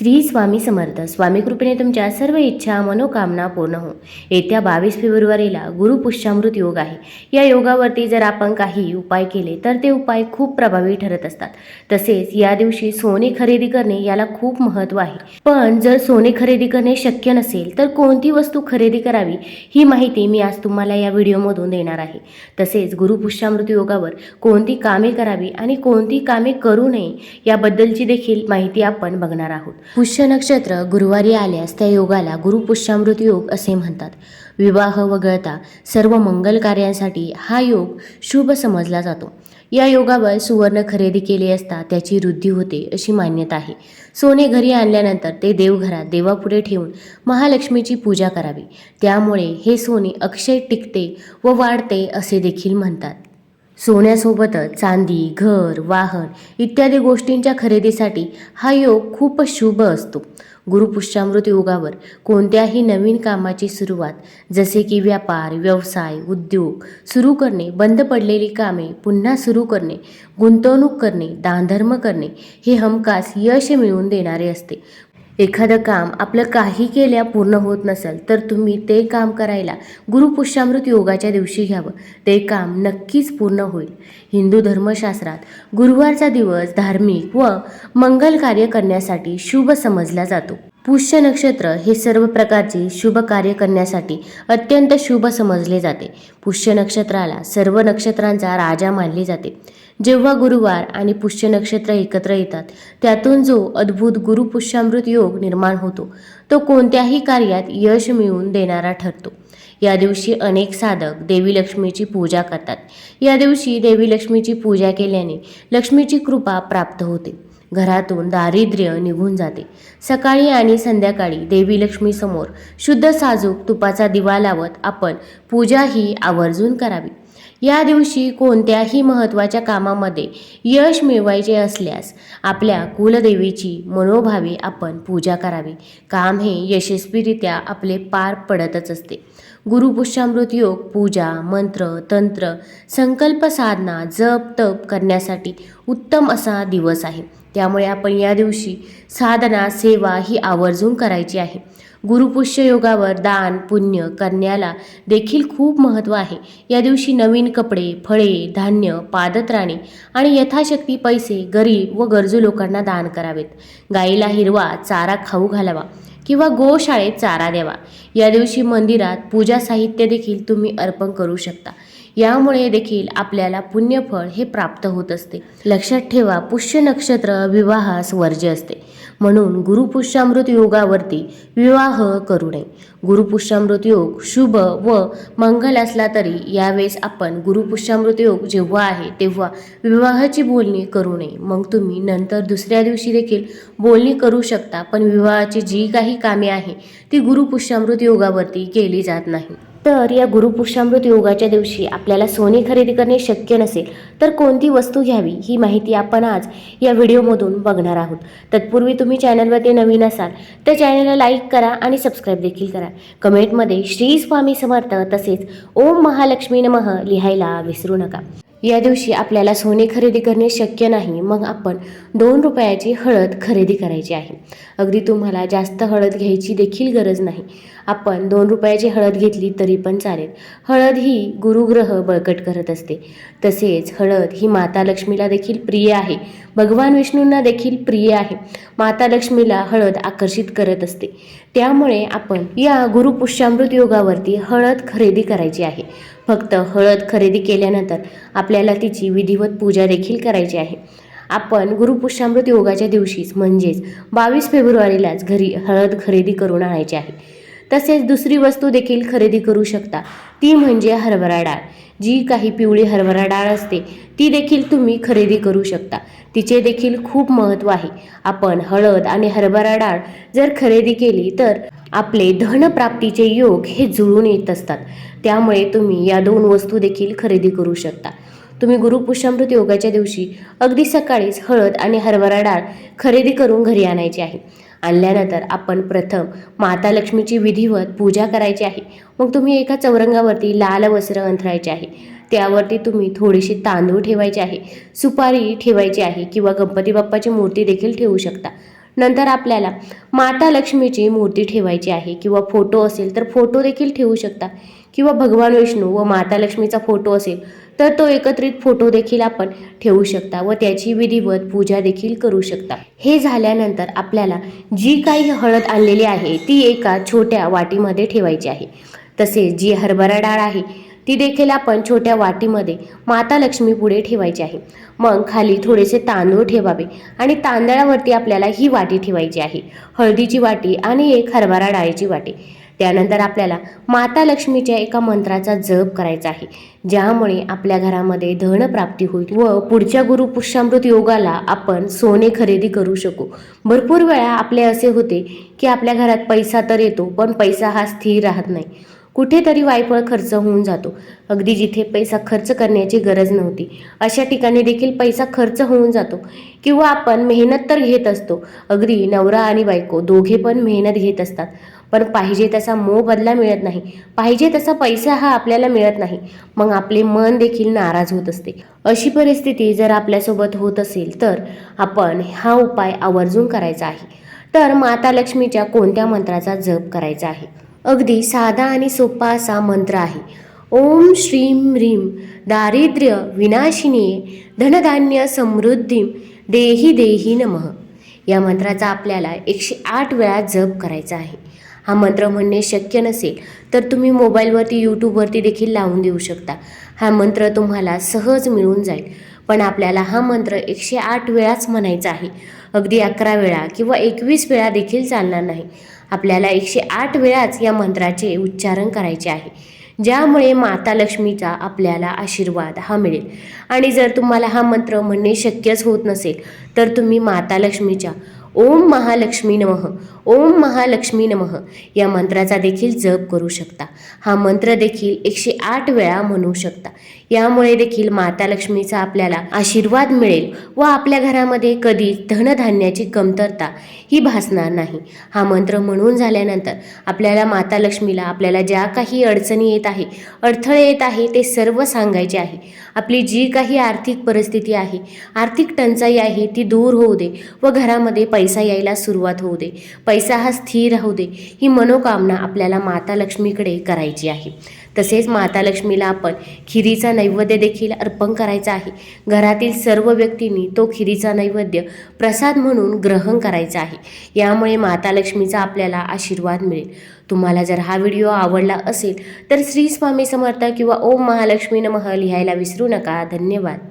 श्री स्वामी समर्थ. स्वामी कृपेने तुमच्या सर्व इच्छा मनोकामना पूर्ण हो. येत्या बावीस फेब्रुवारीला गुरुपुष्यामृत योग आहे. या योगावरती जर आपण काही उपाय केले तर ते उपाय खूप प्रभावी ठरत असतात. तसेच या दिवशी सोने खरेदी करणे याला खूप महत्त्व आहे. पण जर सोने खरेदी करणे शक्य नसेल तर कोणती वस्तू खरेदी करावी ही माहिती मी आज तुम्हाला या व्हिडिओमधून देणार आहे. तसेच गुरुपुष्यामृत योगावर कोणती कामे करावी आणि कोणती कामे करू नये याबद्दलची देखील माहिती आपण बघणार आहोत. पुष्य नक्षत्र गुरुवारी आल्यास त्या योगाला गुरुपुष्यामृत योग असे म्हणतात. विवाह वगळता सर्व मंगल कार्यांसाठी हा योग शुभ समजला जातो. या योगावर सुवर्ण खरेदी केली असता त्याची वृद्धी होते अशी मान्यता आहे. सोने घरी आणल्यानंतर ते देवघरात देवापुढे ठेवून महालक्ष्मीची पूजा करावी. त्यामुळे हे सोने अक्षय टिकते व वाढते असे देखील म्हणतात. सोन्यासोबतच चांदी घर वाहन इत्यादी गोष्टींच्या खरेदीसाठी हा योग खूपच शुभ असतो. गुरुपुष्यामृत योगावर कोणत्याही नवीन कामाची सुरुवात जसे की व्यापार व्यवसाय उद्योग सुरू करणे बंद पडलेली कामे पुन्हा सुरू करणे गुंतवणूक करणे दानधर्म करणे हे हमखास यश मिळवून देणारे असते. एखादं काम आपलं काही केल्या पूर्ण होत नसेल तर तुम्ही ते काम करायला गुरुपुष्यामृत योगाच्या दिवशी घ्यावं. ते काम नक्कीच पूर्ण होईल. हिंदू धर्मशास्त्रात गुरुवारचा दिवस धार्मिक व मंगल कार्य करण्यासाठी शुभ समजला जातो. पुष्य नक्षत्र हे सर्व प्रकारचे शुभ कार्य करण्यासाठी अत्यंत शुभ समजले जाते. पुष्य नक्षत्राला सर्व नक्षत्रांचा राजा मानले जाते. जेव्हा गुरुवार आणि पुष्य नक्षत्र एकत्र येतात त्यातून जो अद्भुत गुरुपुष्यामृत योग निर्माण होतो तो कोणत्याही कार्यात यश मिळवून देणारा ठरतो. या दिवशी अनेक साधक देवी लक्ष्मीची पूजा करतात. या दिवशी देवी लक्ष्मीची पूजा केल्याने लक्ष्मीची कृपा प्राप्त होते. घरातून दारिद्र्य निघून जाते. सकाळी आणि संध्याकाळी देवी लक्ष्मीसमोर शुद्ध साजूक तुपाचा दिवा लावत आपण पूजा ही आवर्जून करावी. या दिवशी कोणत्याही महत्त्वाच्या कामामध्ये यश मिळवायचे असल्यास आपल्या कुलदेवीची मनोभावे आपण पूजा करावी. काम हे यशस्वीरित्या आपले पार पडतच असते. गुरुपुष्यामृत योग पूजा मंत्र तंत्र संकल्प साधना जप तप करण्यासाठी उत्तम असा दिवस आहे. त्यामुळे आपण या दिवशी साधना सेवा ही आवर्जून करायची आहे. गुरुपुष्य योगावर दान पुण्य करण्याला देखील खूप महत्त्व आहे. या दिवशी नवीन कपडे फळे धान्य पादत्राणे आणि यथाशक्ती पैसे गरीब व गरजू लोकांना दान करावेत. गाईला हिरवा चारा खाऊ घालावा किंवा गोशाळेत चारा द्यावा. या दिवशी मंदिरात पूजा साहित्य देखील तुम्ही अर्पण करू शकता. यामुळे देखील आपल्याला पुण्यफळ हे प्राप्त होत असते. लक्षात ठेवा पुष्य नक्षत्र विवाहास वर्ज्य असते. म्हणून गुरुपुष्यामृत योगावरती विवाह करू नये. गुरुपुष्यामृत योग शुभ व मंगल असला तरी यावेळेस आपण गुरुपुष्यामृत योग जेव्हा आहे तेव्हा विवाहाची बोलणी करू नये. मग तुम्ही नंतर दुसऱ्या दिवशी देखील बोलणी करू शकता पण विवाहाची जी काही कामे आहे ती गुरुपुष्यामृत योगावरती केली जात नाही. तर या गुरुपुरुषामृत योगाच्या दिवशी आपल्याला सोने खरेदी करणे शक्य नसेल तर कोणती वस्तू घ्यावी ही माहिती आपण आज या व्हिडिओमधून बघणार आहोत. तत्पूर्वी तुम्ही चॅनलवरती नवीन असाल तर चॅनलला लाईक करा आणि सबस्क्राईब देखील करा. कमेंटमध्ये श्री स्वामी समर्थ तसेच ओम महालक्ष्मी नमः लिहायला विसरू नका. या दिवशी आपल्याला सोने खरेदी करणे शक्य नाही. मग आपण दोन रुपयाची हळद खरेदी करायची आहे. अगदी तुम्हाला जास्त हळद घ्यायची देखील गरज नाही. आपण दोन रुपयाची हळद घेतली तरी पण चालेल. हळद ही गुरुग्रह बळकट करत असते. तसेच हळद ही माता लक्ष्मीला देखील प्रिय आहे. भगवान विष्णूंना देखील प्रिय आहे. माता लक्ष्मीला हळद आकर्षित करत असते. त्यामुळे आपण या गुरुपुष्यामृत योगावरती हळद खरेदी करायची आहे. फक्त हळद खरेदी केल्यानंतर आपल्याला तिची विधिवत पूजा देखील करायची आहे. आपण गुरुपुष्यामृत योगाच्या दिवशीच म्हणजेच बावीस फेब्रुवारीलाच घरी हळद खरेदी करून आणायची आहे. तसेच दुसरी वस्तू देखील खरेदी करू शकता. ती म्हणजे हरभरा डाळ. जी काही पिवळी हरभरा डाळ असते ती देखील तुम्ही खरेदी करू शकता. तिचे देखील खूप महत्त्व आहे. आपण हळद आणि हरभरा डाळ जर खरेदी केली तर आपले धनप्राप्तीचे योग हे जुळून येत असतात. त्यामुळे तुम्ही या दोन वस्तू देखील खरेदी करू शकता. तुम्ही गुरुपुष्यामृत योगाच्या दिवशी अगदी सकाळीच हळद आणि हरभरा डाळ खरेदी करून घरी आणायची आहे. आणल्यानंतर आपण प्रथम माता लक्ष्मीची विधिवत पूजा करायची आहे. मग तुम्ही एका चौरंगावरती लाल वस्त्र अंथरायचे आहे. त्यावरती तुम्ही थोडीशी तांदूळ ठेवायचे आहे. सुपारी ठेवायची आहे किंवा गणपती बाप्पाची मूर्ती देखील ठेवू शकता. नंतर आपल्याला माता लक्ष्मीची मूर्ती ठेवायची आहे किंवा फोटो असेल तर फोटो देखील ठेवू शकता. किंवा भगवान विष्णू व माता लक्ष्मीचा फोटो असेल तर तो एकत्रित फोटो देखील आपण ठेवू शकता व त्याची विधिवत पूजा देखील करू शकता. हे झाल्यानंतर आपल्याला जी काही हळद आणलेली आहे ती एका छोट्या वाटीमध्ये ठेवायची आहे. तसेच जी हरभरा डाळ आहे ती देखील आपण छोट्या वाटीमध्ये माता लक्ष्मी पुढे ठेवायची आहे. मग खाली थोडेसे तांदूळ ठेवावे आणि तांदळावरती आपल्याला ही वाटी ठेवायची आहे. हळदीची वाटी आणि एक हरभरा डाळीची वाटी. त्यानंतर आपल्याला माता लक्ष्मीच्या एका मंत्राचा जप करायचा आहे. ज्यामुळे आपल्या घरामध्ये धनप्राप्ती होईल व पुढच्या गुरु पुष्यामृत योगाला आपण सोने खरेदी करू शकू. भरपूर वेळा आपले असे होते की आपल्या घरात पैसा तर येतो पण पैसा हा स्थिर राहत नाही. कुठेतरी वायफळ खर्च होऊन जातो. अगदी जिथे पैसा खर्च करण्याची गरज नव्हती अशा ठिकाणी देखील पैसा खर्च होऊन जातो. किंवा आपण मेहनत तर घेत असतो. अगदी नवरा आणि बायको दोघे पण मेहनत घेत असतात. पण पाहिजे तसा मोबदला मिळत नाही. पाहिजे तसा पैसा हा आपल्याला मिळत नाही. मग आपले मन देखील नाराज होत असते. अशी परिस्थिती जर आपल्यासोबत होत असेल तर आपण हा उपाय आवर्जून करायचा आहे. तर माता लक्ष्मीच्या कोणत्या मंत्राचा जप करायचा आहे? अगदी साधा आणि सोपा असा मंत्र आहे. ओम श्रीम ह्रीम दारिद्र्य विनाशिनी धनधान्य समृद्धी देही देही नमः. या मंत्राचा आपल्याला एकशे आठ वेळा जप करायचा आहे. हा मंत्र म्हणणे शक्य नसेल तर तुम्ही मोबाईलवरती यूट्यूबवरती देखील लावून देऊ शकता. हा मंत्र तुम्हाला सहज मिळून जाईल. पण आपल्याला हा मंत्र एकशे आठ वेळाच म्हणायचा आहे. अगदी अकरा वेळा किंवा एकवीस वेळा देखील चालणार नाही. आपल्याला एकशे आठ वेळाच या मंत्राचे उच्चारण करायचे आहे. ज्यामुळे माता लक्ष्मीचा आपल्याला आशीर्वाद हा मिळेल. आणि जर तुम्हाला हा मंत्र म्हणणे शक्यच होत नसेल तर तुम्ही माता लक्ष्मीच्या ओम महालक्ष्मी नमः ओम महालक्ष्मी नमः या मंत्राचा देखील जप करू शकता. हा मंत्र देखील एकशे आठ वेळा म्हणू शकता. यामुळे देखील माता लक्ष्मीचा आपल्याला आशीर्वाद मिळेल व आपल्या घरामध्ये कधी धनधान्याची कमतरता ही भासणार नाही. हा मंत्र म्हणून झाल्यानंतर आपल्याला माता लक्ष्मीला आपल्याला ज्या काही अडचणी येत आहे अडथळे येत आहे ते सर्व सांगायचे आहे. आपली जी काही आर्थिक परिस्थिती आहे आर्थिक टंचाई आहे ती दूर होऊ दे व घरामध्ये पैसा यायला सुरुवात होऊ दे. पैसा हा स्थिर राहू दे ही मनोकामना आपल्याला माता लक्ष्मीकडे करायची आहे. तसेच माता लक्ष्मीला आपण खिरीचा नैवेद्य देखील अर्पण करायचा आहे. घरातील सर्व व्यक्तींनी तो खिरीचा नैवेद्य प्रसाद म्हणून ग्रहण करायचा आहे. यामुळे माता लक्ष्मीचा आपल्याला आशीर्वाद मिळेल. तुम्हाला जर हा व्हिडिओ आवडला असेल तर श्री स्वामी समर्थ किंवा ओम महालक्ष्मी नमः लिहायला विसरू नका. धन्यवाद.